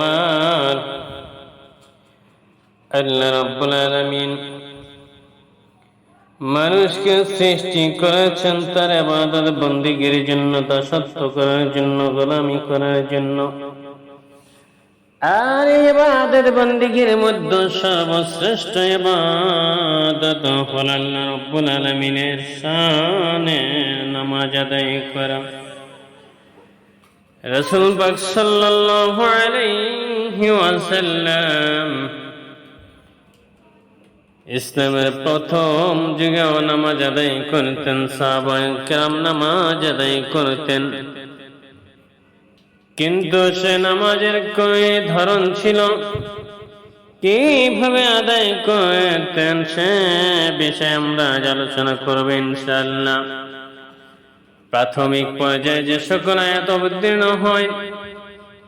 আমার আল্লাহ রব্বুল আলামিন মানুষকে সৃষ্টি করেছেন তার আবাদত বন্দিগির জন্য দাসত্ব করার জন্য, গোলামি করার জন্য। আর এই ইবাদত বন্দিগির মধ্যে সর্বশ্রেষ্ঠ ইবাদত হল আল্লাহ রব্বুল আলামিনের শানে নামাজ আদায় করা। রসুল পাক ইসলামের প্রথম যুগে নামাজ আদায় করতেন, সাহাবায়ে নামাজ আদায় করতেন। কিন্তু সে নামাজের কই ধরন ছিল? কীভাবে আদায় করতেন সে বিষয়ে আমরা আলোচনা করব ইনশাআল্লাহ। প্রাথমিক পর্যায়ে যে সকল আয়াত অবতীর্ণ হয়,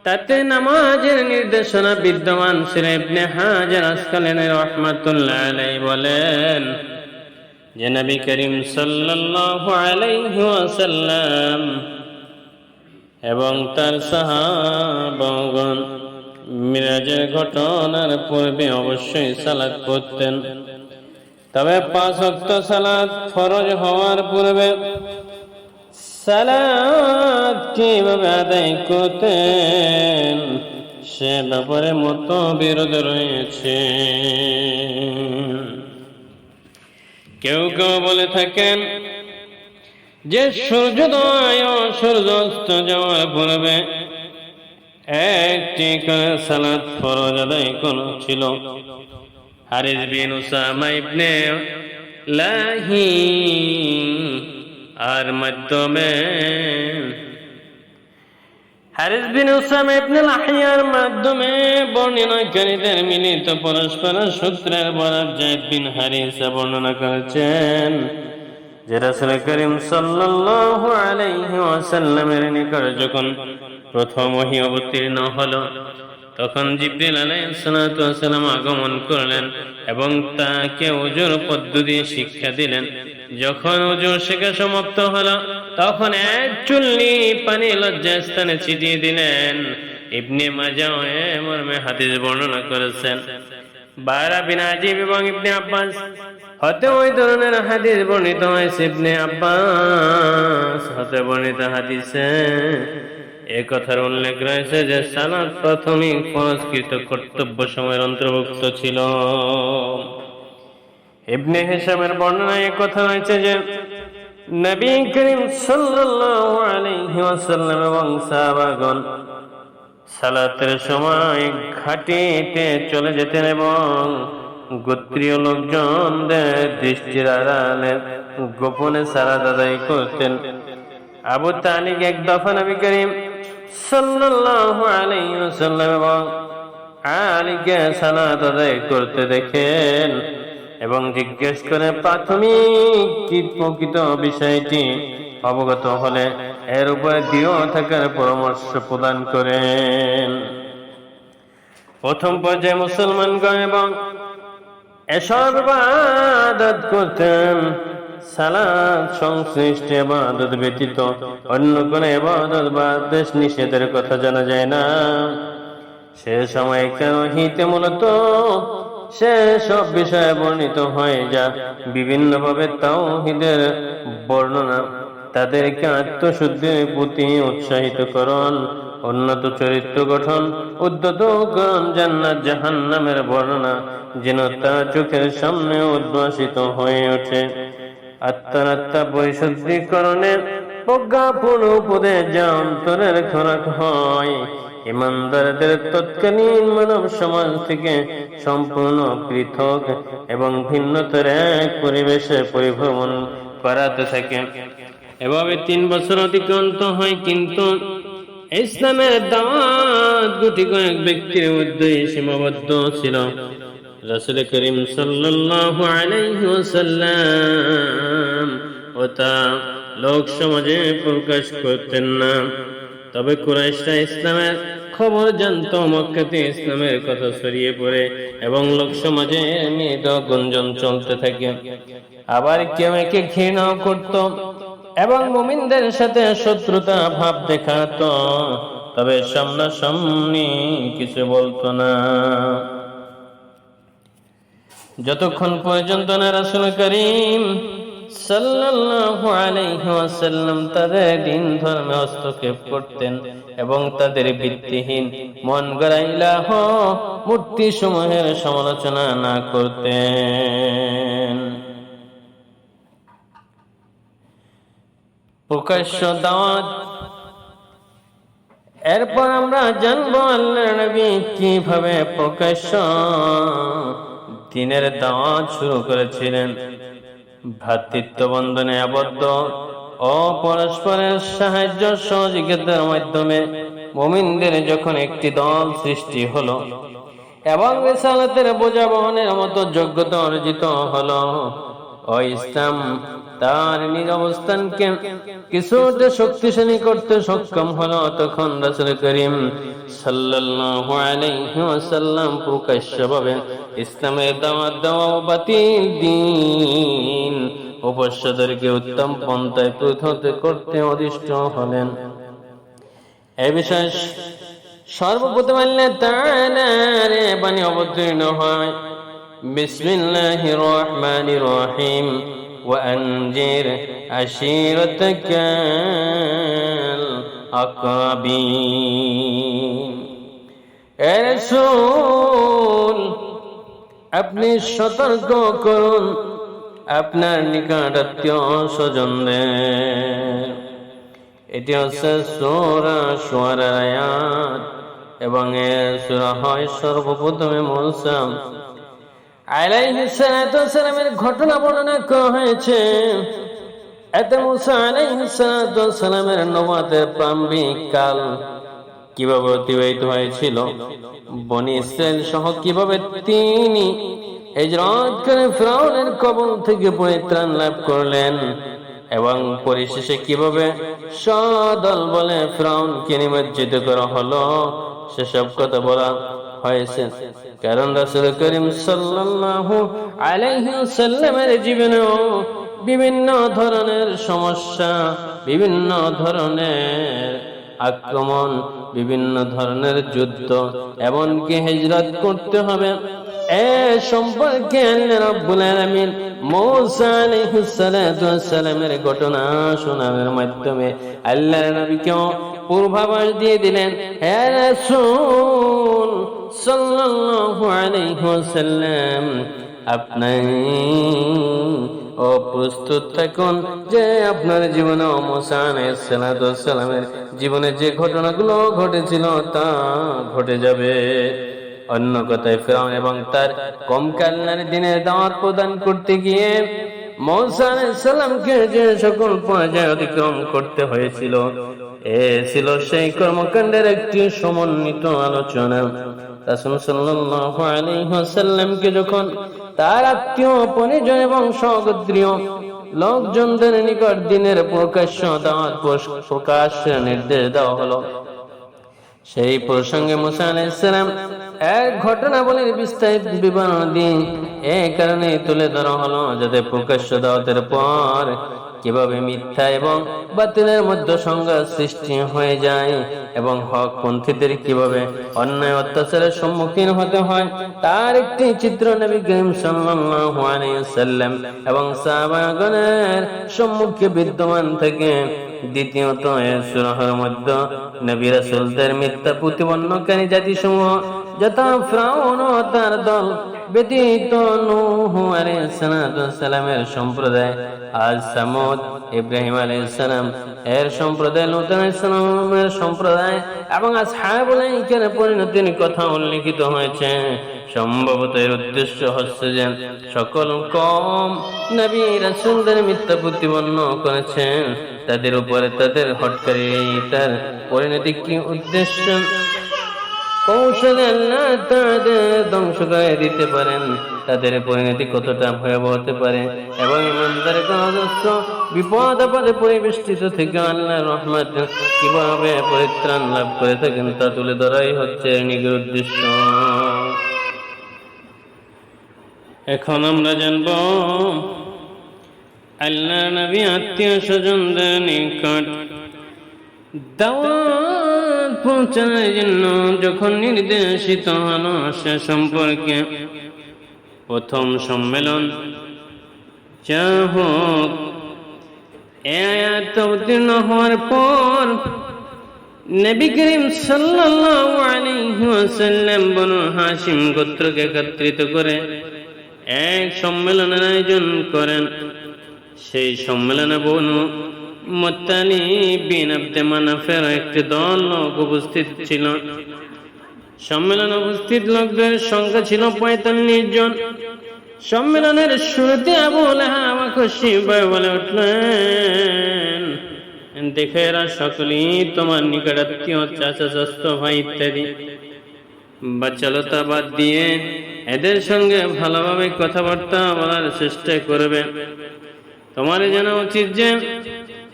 তাতে নামাজের নির্দেশনা বিদ্যমান ইবনে হাজার আসকালেন রহমাতুল্লাহ আলাই বলেন, যে নবী করিম আলাইহি ওয়াসাল্লাম এবং তার সাহাবাগণ মিরাজের ঘটনার পূর্বে অবশ্যই সালাত করতেন তবে পাঁচ ওয়াক্ত সালাত ফরজ হওয়ার পূর্বে সালাদ কীভাবে আদায় করতেন? সে ব্যাপারে মত বিরোধ রয়েছে। কেউ কেউ বলে থাকেন যে সূর্যোদয় ও সূর্যাস্ত যাওয়ার পূর্বে একটি করে সালাদ ফরজ আদায় কোন ছিল। হারিস বিন উসামা ইবনে লাহি আর মাধ্যমে হারিস বিন উসাম ইবনে লাহিয়ার মাধ্যমে বর্ণনাকারীদের মিলিত পরস্পর সূত্রের বরাত জায়েদ বিন হারিসা বর্ণনা করেছেন যে রাসূল করিম সাল্লাল্লাহু আলাইহি ওয়াসাল্লামের নিকট যখন প্রথম ওহী অবতীর্ণ হলো, তখন জিব্রিল আলাইহিসসালাম আগমন করলেন এবং তাকে ওজুর পদ্ধতি শিক্ষা দিলেন। যখন ওজুর শেখা সমাপ্ত হলো, তখন এক চুল্লি পানি লজ্জা স্থানে ছিটিয়ে দিলেন। ইবনে মাজা মর্মে হাদিস বর্ণনা করেছেন। বারা বিন আজিব এবং ইবনে আব্বাস হতে ওই ধরনের হাদিস বর্ণিত হয়েছে, ইবনে আব্বাস হতে বর্ণিত হাদিসে। এ কথার উল্লেখ রয়েছে যে, সালাদ প্রাথমিক পুরস্কৃত কর্তব্য সময়ের অন্তর্ভুক্ত ছিল। ইবনে হিসামের বর্ণনায় কথা রয়েছে যে নবী করিম সাল্লাল্লাহু আলাইহি ওয়াসাল্লাম এবং সাহাবাগণ সালাতের সময় ঘাটিতে চলে যেতেন এবং গোত্রীয় লোকজনদের দৃষ্টির আড়ালে গোপনে সালাদ আদায় করতেন। আবু তালিক এক দফা নবী করিম সাল্লাল্লাহু আলাইহি ওয়াসাল্লাম এবং আলীকে সালাত আদায় করতে দেখেন। এবং জিজ্ঞেস করে, প্রাথমিক কি প্রকৃত বিষয়টি? অবগত হলে এর উপরে দৃঢ় থাকার পরামর্শ প্রদান করেন। প্রথম পর্যায়ে মুসলমানগণ এবং এসব ইবাদত করতেন। সালাদ সংশ্লিষ্ট এবাদত ব্যতীত অন্য কোন এবাদত বা দেশ নিষেধের কথা জানা যায় না। সে সময় কেন হিতে মূলত সে সব বিষয়ে বর্ণিত হয় যা বিভিন্নভাবে তাওহিদের বর্ণনা। তাদেরকে আত্মশুদ্ধির প্রতি উৎসাহিত করণ উন্নত চরিত্র গঠন, উদ্যত করণ জান্নাত, জাহান্নামের বর্ণনা যেন তা চোখের সামনে উদ্ভাসিত হয়ে ওঠে। আত্মার আত্মা পরিশুদ্ধিকরণের প্রজ্ঞাপূর্ণ উপদেশ যা অন্তরের খোরাক হয়। ইমানদারদের তৎকালীন মানব সমাজ থেকে সম্পূর্ণ পৃথক এবং ভিন্নতর এক পরিবেশে পরিভ্রমণ করাতে থাকে। এভাবে তিন বছর অতিক্রান্ত হয়, কিন্তু ইসলামের দাওয়াত গুটি কয়েক ব্যক্তির মধ্যে সীমাবদ্ধ ছিল। রাসূল করিম সাল্লাল্লাহু আলাইহি ওয়াসাল্লাম ও তা লোক সমাজে প্রকাশ করতেন না। তবে কুরাইশরা ইসলামের খবর জানতো, মক্কাতে ইসলামের কথা ছড়িয়ে পড়ে এবং লোক সমাজে মৃত গুঞ্জন চলতে থাকে। আবার কেউ একে ঘৃণাও করত এবং মুমিনদের সাথে শত্রুতা ভাব দেখাতো, তবে সামনাসামনি কিছু বলতো না। যতক্ষণ পর্যন্ত না রাসূল করিম সাল্লাল্লাহু আলাইহি ওয়াসাল্লাম তাদের দিন ধর্মে হস্তক্ষেপ করতেন এবং তাদের ভিত্তিহীন মন গড়া ইলাহ মূর্তি সমূহের সমালোচনা না করতেন। প্রকাশ্য দাওয়াত। এরপর আমরা জানব আল্লাহ নবী কীভাবে প্রকাশ্য দিনের দাওয়াত শুরু করেছিলেন। ভ্রাতৃত্ব বন্ধনে আবদ্ধ ও পরস্পরের সাহায্য সহযোগিতার মাধ্যমে মুমিনদের যখন একটি দল সৃষ্টি হলো, এবং রিসালাতের বোঝা বহনের মতো যোগ্যতা অর্জিত হলো ও ইসলাম তার নিজ অবস্থানকে কিছুটা শক্তিশালী করতে সক্ষম হলো তখন রাসূল করিম সাল্লাল্লাহু আলাইহি ওয়াসাল্লাম প্রকাশ্যভাবে ইসলামের দাওয়াত দেওয়া ও বাতিল দিন উপস্যদেরকে উত্তম পন্থায় প্রতিহত করতে অদিষ্ট হলেন এ বিষয়ে সর্বপ্রথম আল্লাহ তাআলার বাণী অবতীর্ণ হয় বিসমিল্লাহির রহমানির রহিম وأنذر عشيرتك الأقربين এ রাসূল আপনি সতর্ক করুন। আপনার নিকট আত্মীয় স্বজনদের। এটি হচ্ছে সোরা সোয়ারার এবং এ সুরা হয় সর্বপ্রথমে মৌসাম আলাইহিস সালাতু সালামের ঘটনা বর্ণনা করা হয়েছে। এতে মুসা আলাইহিস সালাতু সালামের নবুয়তের প্রারম্ভিক কাল কীভাবে অতিবাহিত হয়েছিল? বনি ইসরায়েল সহ কীভাবে তিনি হিজরত করে ফিরাউনের কবল থেকে পরিত্রাণ লাভ করলেন? এবং পরিশেষে কীভাবে সদল বলে ফিরাউনকে নিমজ্জিত করা হলো? সেসব কথা বলা হয়েছে। কারণ রাসূল করিম সাল্লাল্লাহু আলাইহি সাল্লামের জীবনেও বিভিন্ন ধরনের সমস্যা, বিভিন্ন ধরনের আক্রমণ বিভিন্ন ধরনের যুদ্ধ, এমনকি হিজরত করতে হবে। এ সম্পর্কে আল্লাহ রাব্বুল ঘটনা শোনানোর মাধ্যমে আল্লাহর নবীকেও পূর্বাভাস দিয়ে দিলেন, হে রাসূল সাল্লাল্লাহু আলাইহি ওয়াসাল্লাম আপনি থাকুন যে আপনার জীবনে সালামের জীবনে যে ঘটনাগুলো ঘটেছিল তা ঘটে যাবে। অন্য কথায় এবং তার কম প্রদান করতে গিয়ে মৌসা সালামকে যে সকল পর্যায়ে অতিক্রম করতে হয়েছিল, এ ছিল সেই কর্মকাণ্ডের একটি সমন্বিত আলোচনা। রাসূল যখন তার আত্মীয়, পরিজন এবং সহোদরীয় লোকজনদের নিকট দিনের প্রকাশ্য দাওয়াত প্রকাশ নির্দেশ দেওয়া হলো। সেই প্রসঙ্গে মুসা এক বলে বিস্তারিত বিবরণ দিন এ কারণে তুলে ধরা হলো যাতে প্রকাশ্য দাওয়াতের পর কীভাবে মিথ্যা এবং বাতিলের মধ্যে সংঘাত সৃষ্টি হয়ে যায় এবং হক পন্থীদের কীভাবে অন্যায় অত্যাচারের সম্মুখীন হতে হয়, তার একটি চিত্র নবী করিম সাল্লাম এবং সাহাবাগণের সম্মুখে বিদ্যমান থেকে দ্বিতীয়ত সুরাহের মধ্যে নবী রাসূলদের মিথ্যা প্রতিপন্নকারী জাতিসমূহ, যথা ফ্রাউন ও তার দল ব্যতীত নূহ আলাইহিস সম্প্রদায় আজ সামদ ইব্রাহিম আলাইসালাম এর সম্প্রদায় নতুন ইসলামের সম্প্রদায় এবং আজ বলে এখানে পরিণতির কথা উল্লেখিত হয়েছে। সম্ভবত এর উদ্দেশ্য হচ্ছে যে সকল কম নবী রাসুলদের মিথ্যা প্রতিপন্ন করেছেন। তাদের উপরে তাদের হটকারী, তার পরিণতি কি উদ্দেশ্য? কৌশলে তাদের ধ্বংস করে দিতে পারেন। তাদের পরিণতি কতটা ভয়াবহ হতে পারে? এবং ইমানদারের অজস্র বিপদ আপদে পরিবেষ্টিত থেকে আল্লাহ রহমত কীভাবে পরিত্রাণ লাভ করে থাকেন তা তুলে ধরাই হচ্ছে নিজের উদ্দেশ্য। এখন আমরা জানব, আল্লাহ নবী আত্মীয় স্বজনদের নিকট দাওয়াত পৌঁছানোর যখন নির্দেশিত হলো সে সম্পর্কে প্রথম সম্মেলন যা হোক আয়াত অবতীর্ণ হওয়ার পর নবী করিম সাল্লাল্লাহু আলাইহি ওয়াসাল্লাম বনু হাশিম গোত্রকে একত্রিত করে এক সম্মেলনের আয়োজন করেন। সেই সম্মেলনে বনু মোত্তানি বিন আব্দে মানাফের একটি দল লোক উপস্থিত ছিল। সম্মেলনে উপস্থিত লোকদের সংখ্যা ছিল পঁয়তাল্লিশ জন। সম্মেলনের শুরুতে আবু লাহাব খুশি ভয়ে বলে উঠলেন, দেখে এরা সকলেই তোমার নিকটাত্মীয় চাচা চাস্ত ভাই ইত্যাদি। বাচ্চালতা বাদ দিয়ে এদের সঙ্গে ভালোভাবে কথাবার্তা বলার চেষ্টা করবে। তোমার জানা উচিত যে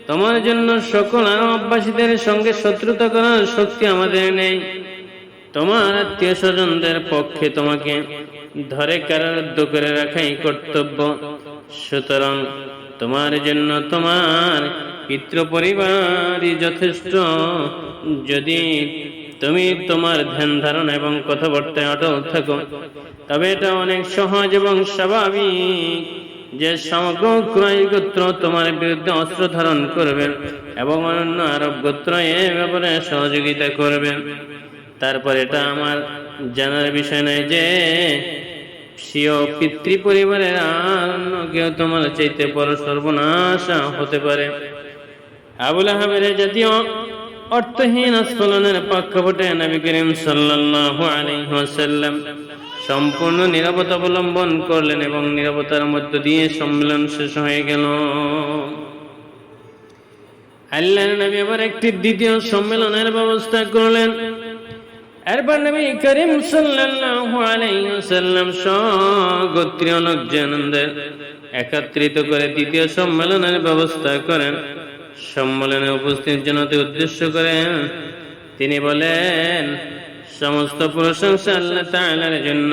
তোমার জন্য সকল আরববাসীদের সঙ্গে শত্রুতা করার শক্তি আমাদের নেই। তোমার আত্মীয় স্বজনদের পক্ষে তোমাকে ধরে কারারুদ্ধ করে রাখাই কর্তব্য। সুতরাং তোমার জন্য তোমার পিতৃ পরিবারই যথেষ্ট। যদি তুমি তোমার ধ্যান ধারণা এবং কথাবার্তায় অটল থাকো, তবে এটা অনেক সহজ এবং স্বাভাবিক। যে সমগ্র ক্রয় গোত্র তোমার বিরুদ্ধে অস্ত্র ধারণ করবে এবং অন্যান্য আরব গোত্র এ ব্যাপারে সহযোগিতা করবে। তারপর এটা আমার জানার বিষয় নয় যে স্বীয় পিতৃ পরিবারের আর অন্য কেউ তোমার চাইতে বড় সর্বনাশ হতে পারে। আবুল আহমেদ জাতীয় অর্থহীন আস্ফলনের পক্ষপটে নবী করিম আলাইহি ওয়াসাল্লাম সম্পূর্ণ নিরাপত্তা অবলম্বন করলেন এবং নিরাপত্তার মধ্য দিয়ে সম্মেলন শেষ হয়ে গেল। আল্লাহ নবী আবার একটি দ্বিতীয় সম্মেলনের ব্যবস্থা করলেন। এরপর নবী করিম সাল্লাল্লাহু আলাইহি ওয়াসাল্লাম সগোত্রীয় লোকজনদের একত্রিত করে দ্বিতীয় সম্মেলনের ব্যবস্থা করেন। সম্মেলনে উপস্থিত জনতে উদ্দেশ্য করে তিনি বলেন সমস্ত প্রশংসা আল্লাহ তাআলার জন্য।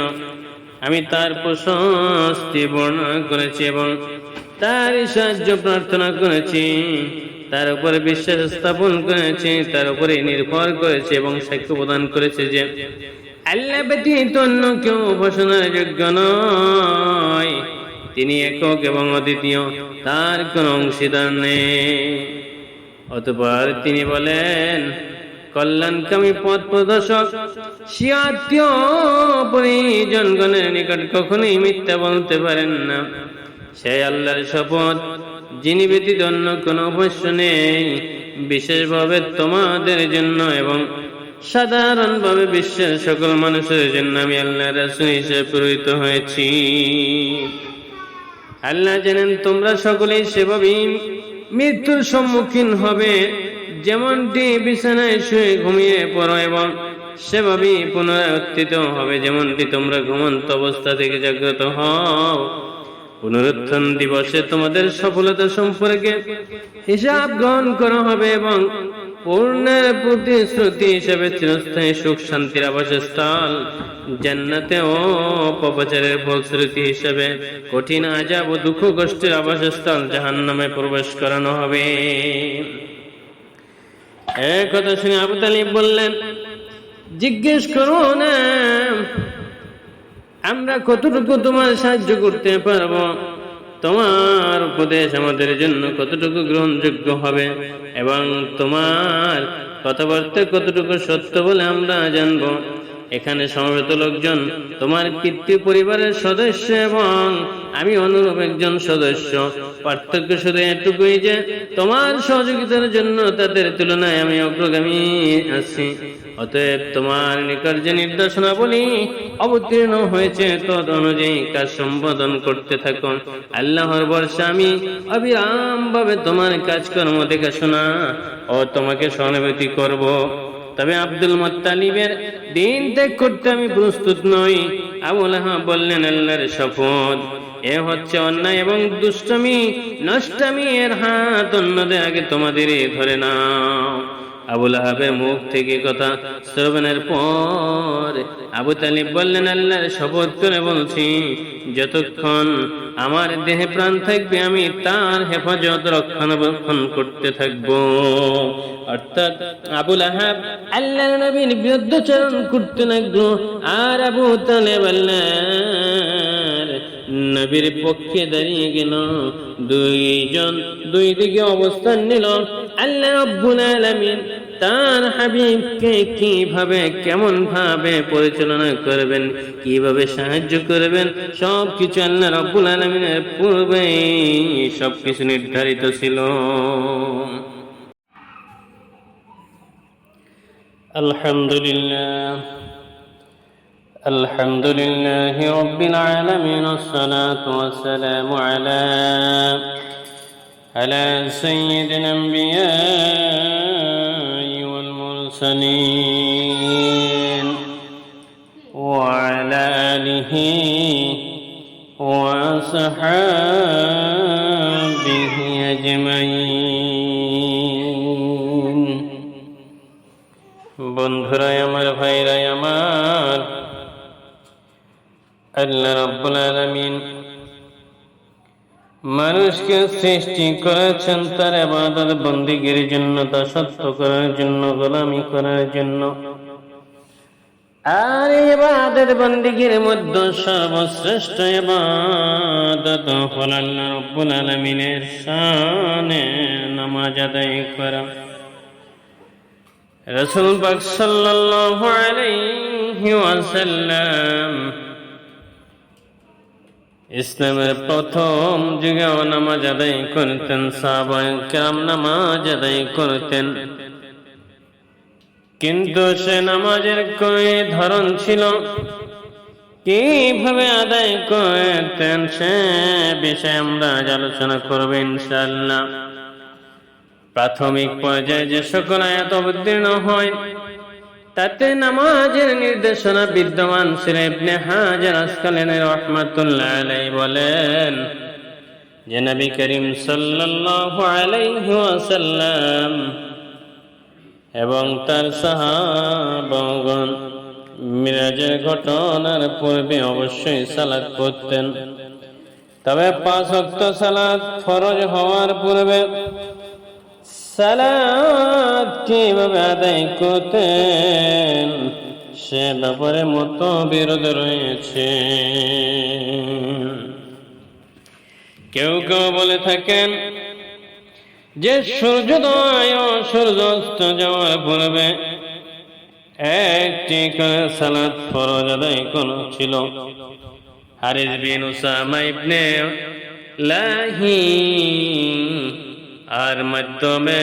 আমি তার প্রশস্তি বর্ণনা করেছি এবং তার সাহায্য প্রার্থনা করেছি। তার উপরে বিশ্বাস স্থাপন করেছে, তার উপরে নির্ভর করেছে এবং সাক্ষ্য প্রদান করেছে যে আল্লাহ ব্যতীত অন্য কেউ উপাসনার যোগ্য নয়। তিনি একক এবং অদ্বিতীয়, তার কোন অংশীদার নেই। অতপর তিনি বলেন কল্যাণকামী পথ প্রদর্শক শিয়াত্মীয় পরিজনগণের নিকট কখনোই মিথ্যা বলতে পারেন না। সেই আল্লাহর শপথ, যিনি ব্যতীত অন্য কোনো অবশ্য নেই, বিশেষভাবে তোমাদের জন্য এবং সাধারণভাবে বিশ্বের সকল মানুষের জন্য আমি আল্লাহ রাসুল হিসেবে পুরোহিত হয়েছি। আল্লাহ জানেন তোমরা সকলেই সেভাবেই মৃত্যুর সম্মুখীন হবে। যেমনটি বিছানায় শুয়ে ঘুমিয়ে পড়ো এবং সেভাবেই পুনরায় উত্থিত হবে, যেমনটি তোমরা ঘুমন্ত অবস্থা থেকে জাগ্রত হও। পুনরুত্থান দিবসে তোমাদের সফলতা সম্পর্কে হিসাব গ্রহণ করা হবে এবং পূর্ণের প্রতিশ্রুতি হিসেবে চিরস্থায়ী সুখ শান্তির আবাসস্থল, জান্নাতে ও পপাচারের ফলশ্রুতি হিসেবে কঠিন আজাব ও দুঃখ কষ্টের আবাসস্থল জাহান নামে প্রবেশ করানো হবে। এক কথা শুনে আবু তালিব বললেন, জিজ্ঞেস করো না, আমরা কতটুকু তোমার সাহায্য করতে পারব? তোমার উপদেশ আমাদের জন্য কতটুকু গ্রহণযোগ্য হবে? এবং তোমার কথাবার্তা কতটুকু সত্য বলে আমরা জানব? এখানে সমবেত লোকজন তোমার পিতৃ পরিবারের সদস্য এবং আমি অনুরূপ একজন সদস্য। পার্থক্য শুধু এটুকুই যে তোমার সহযোগিতার জন্য তাদের তুলনায় আমি অগ্রগামী আছি। অতএব তোমার নিকট যে নির্দেশনা বলি অবতীর্ণ হয়েছে, তদ অনুযায়ী কাজ সম্বোধন করতে থাকুন আল্লাহর বর্ষা আমি অবিরাম ভাবে তোমার কাজকর্ম দেখাশোনা ও তোমাকে সহানুভূতি করব। তবে আব্দুল মোত্তালিবের দিন ত্যাগ করতে আমি প্রস্তুত নই। আবুল হা বললেন, আল্লাহর শপথ। এ হচ্ছে অন্যায় এবং দুষ্টমি। নষ্টমি এর হাত অন্যদের আগে তোমাদের ধরে নাও। আবুল আহাবের মুখ থেকে কথা শ্রবণের পর আবু তালিব বললেন আল্লাহর শপথ করে বলছি, যতক্ষণ আমার দেহে প্রাণ থাকবে, আমি তার হেফাজত রক্ষণাবেক্ষণ করতে থাকব। অর্থাৎ আবুল আহাব আল্লাহ নবীর বিরুদ্ধচারণ করতে লাগল। আর আবু তালেব আল্লাহর নবীর পক্ষে দাঁড়িয়ে গেল। দুইজন, দুই দিকে অবস্থান নিল। আল্লাহ রব্বুল আলামিন তার হাবিবকে কিভাবে কেমন ভাবে পরিচালনা করবেন কিভাবে সাহায্য করবেন সব কিছু আল্লাহ রব্বুল আলমিনের পূর্বে সব কিছু নির্ধারিত ছিল আলহামদুলিল্লাহ الحمد لله رب العالمين والصلاة والسلام على على سيد الأنبياء والمرسلين وعلى آله وصحابه أجمعين বন্ধুরাই আমার ভাইরাই আমার আল্লাহ রব্বুল আলামিন মানুষকে সৃষ্টি করেছেন তার আবাদত বন্দিগির জন্য, তা সত্য করার জন্য, গোলামি করার জন্য। আর এবাদত বন্দিগির মধ্যে সর্বশ্রেষ্ঠ এবাদত হল আল্লাহ রব্বুল আলামিনের শানে নামাজ আদায় করা। রসুল পাক সাল্লাল্লাহু আলাইহি ওয়াসাল্লাম ইসলামের প্রথম যুগেও নামাজ আদায় করতেন সাহাবায়ে নামাজ আদায় করতেন। কিন্তু সে নামাজের কই ধরন ছিল, কীভাবে আদায় করতেন সে বিষয়ে আমরা আলোচনা করব ইনশাল্লাহ প্রাথমিক পর্যায়ে যে সকল আয়াত অবতীর্ণ হয় তাতে নামাজের নির্দেশনা বিদ্যমান ছিল হাজার আসকালেনের রহমাতুল্লাহ বলেন, যে নবী করিম সাল্লাল্লাহু আলাইহি এবং তার সাহাবাগণ মিরাজের ঘটনার পূর্বে অবশ্যই সালাত পড়তেন। তবে পাঁচ ওয়াক্ত সালাত ফরজ হওয়ার পূর্বে সালাদ কীভাবে আদায় করতেন? সে ব্যাপারে মত বিরোধ রয়েছে। কেউ কেউ বলে থাকেন যে সূর্যোদয় ও সূর্যাস্ত যাওয়ার পূর্বে একটি করে সালাদ ফরজ আদায় কোন ছিল। হারিস বিন উসামা ইবনে লাহি আর মাধ্যমে